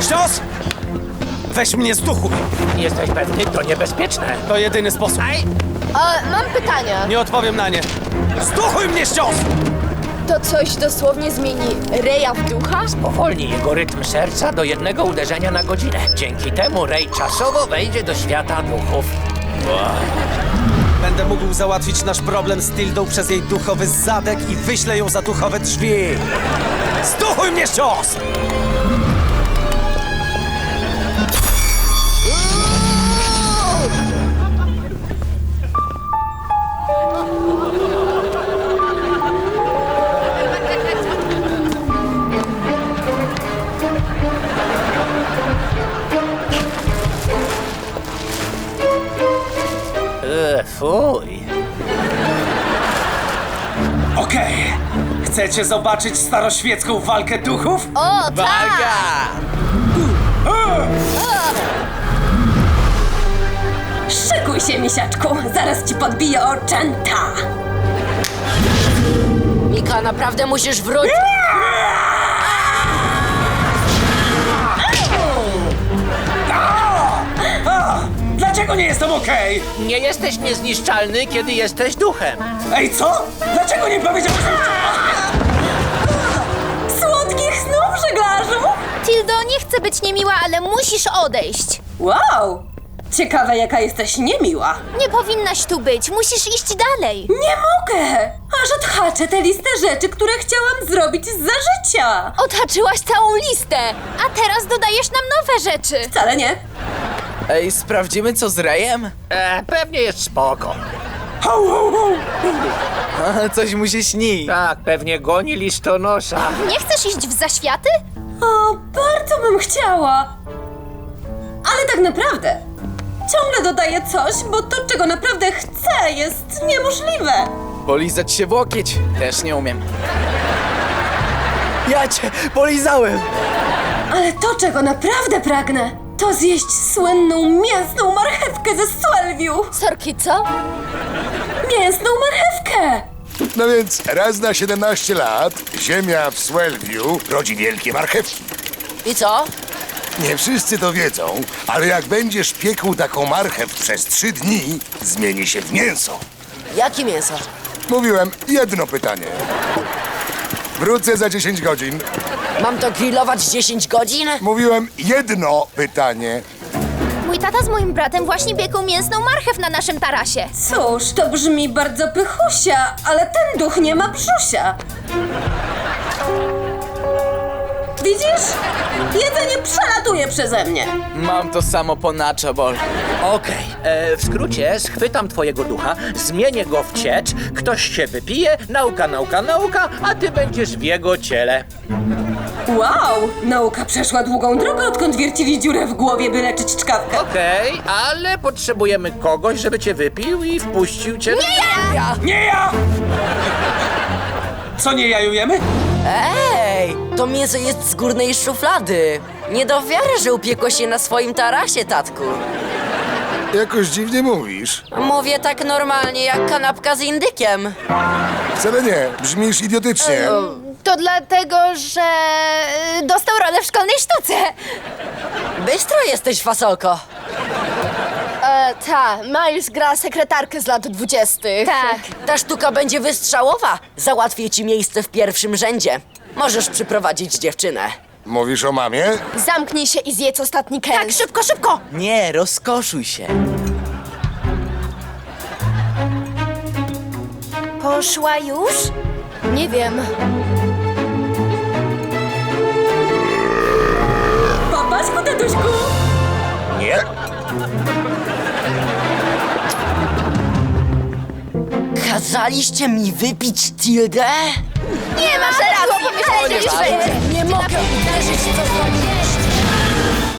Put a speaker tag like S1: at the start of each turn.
S1: Ścios! Weź mnie z duchu!
S2: Jesteś pewny? To niebezpieczne.
S1: To jedyny sposób.
S3: A, mam pytania.
S1: Nie odpowiem na nie. Zduchuj mnie, ścios!
S3: To coś dosłownie zmieni Reja w ducha?
S2: Powolni jego rytm serca do jednego uderzenia na godzinę. Dzięki temu Ray czasowo wejdzie do świata duchów.
S1: Będę mógł załatwić nasz problem z Tildą przez jej duchowy zadek i wyślę ją za duchowe drzwi. Zduchuj mnie, ścios!
S2: Eee, fuj.
S1: Okej. Chcecie zobaczyć staroświecką walkę duchów?
S3: O, tak!
S4: Szykuj się, misiaczku, zaraz ci podbiję oczęta.
S3: Mika, naprawdę musisz wrócić.
S1: Nie jestem okej?
S2: Nie jesteś niezniszczalny, kiedy jesteś duchem.
S1: Ej, co? Dlaczego nie powiedziałeś?
S4: Słodkich snów, żeglarzu!
S3: Tildo, nie chcę być niemiła, ale musisz odejść.
S4: Wow! Ciekawe, jaka jesteś niemiła.
S3: Nie powinnaś tu być, musisz iść dalej.
S4: Nie mogę! Aż odhaczę tę listę rzeczy, które chciałam zrobić za życia.
S3: Odhaczyłaś całą listę, a teraz dodajesz nam nowe rzeczy.
S4: Wcale nie.
S5: Ej, sprawdzimy co z Rejem?
S2: E, pewnie jest spoko.
S5: A, Coś mu się śni.
S2: Tak, pewnie goni listonosa.
S3: Nie chcesz iść w zaświaty?
S4: O, bardzo bym chciała. Ale tak naprawdę ciągle dodaję coś, bo to, czego naprawdę chcę, jest niemożliwe.
S5: Polizać się w łokieć. Też nie umiem. Ja cię polizałem!
S4: Ale to, czego naprawdę pragnę, to zjeść słynną mięsną marchewkę ze Swellview.
S3: Sorki, co?
S4: Mięsną marchewkę!
S6: No więc raz na 17 lat ziemia w Swellview rodzi wielkie marchewki.
S3: I co?
S6: Nie wszyscy to wiedzą, ale jak będziesz piekł taką marchew przez trzy dni, zmieni się w mięso.
S3: Jakie mięso?
S6: Mówiłem jedno pytanie. Wrócę za 10 godzin.
S3: Mam to grillować 10 godzin?
S6: Mówiłem jedno pytanie.
S3: Mój tata z moim bratem właśnie piekł mięsną marchew na naszym tarasie.
S4: Cóż, to brzmi bardzo pychusia, ale ten duch nie ma brzusia. Widzisz? Jedzenie przelatuje przeze mnie.
S5: Mam to samo po nacho ball.
S2: Okej, e, w skrócie schwytam twojego ducha, zmienię go w ciecz, ktoś się wypije, nauka, nauka, nauka, a ty będziesz w jego ciele.
S4: Wow, nauka przeszła długą drogę, odkąd wiercili dziurę w głowie, by leczyć czkawkę.
S2: Okej, ale potrzebujemy kogoś, żeby cię wypił i wpuścił cię... Nie
S1: Nie ja! Co nie jajujemy?
S7: Ej, to mięso jest z górnej szuflady. Nie do wiary, że upiekło się na swoim tarasie, tatku.
S6: Jakoś dziwnie mówisz.
S7: Mówię tak normalnie, jak kanapka z indykiem.
S6: Wcale nie, brzmisz idiotycznie.
S3: To dlatego, że y, dostał rolę w szkolnej sztuce.
S7: Bystro jesteś, fasolko.
S3: Ta, Miles gra sekretarkę z lat dwudziestych. Tak.
S7: Ta sztuka będzie wystrzałowa. Załatwię ci miejsce w pierwszym rzędzie. Możesz przyprowadzić dziewczynę.
S6: Mówisz o mamie?
S3: Zamknij się i zjedz ostatni kęs.
S7: Tak, szybko, szybko!
S5: Nie, rozkoszuj się.
S3: Poszła już? Nie wiem.
S7: Kazaliście mi wypić Tildę?
S3: Nie masz pomyśleć, że już będzie.
S7: Nie mogę uderzyć, co zrobiłem.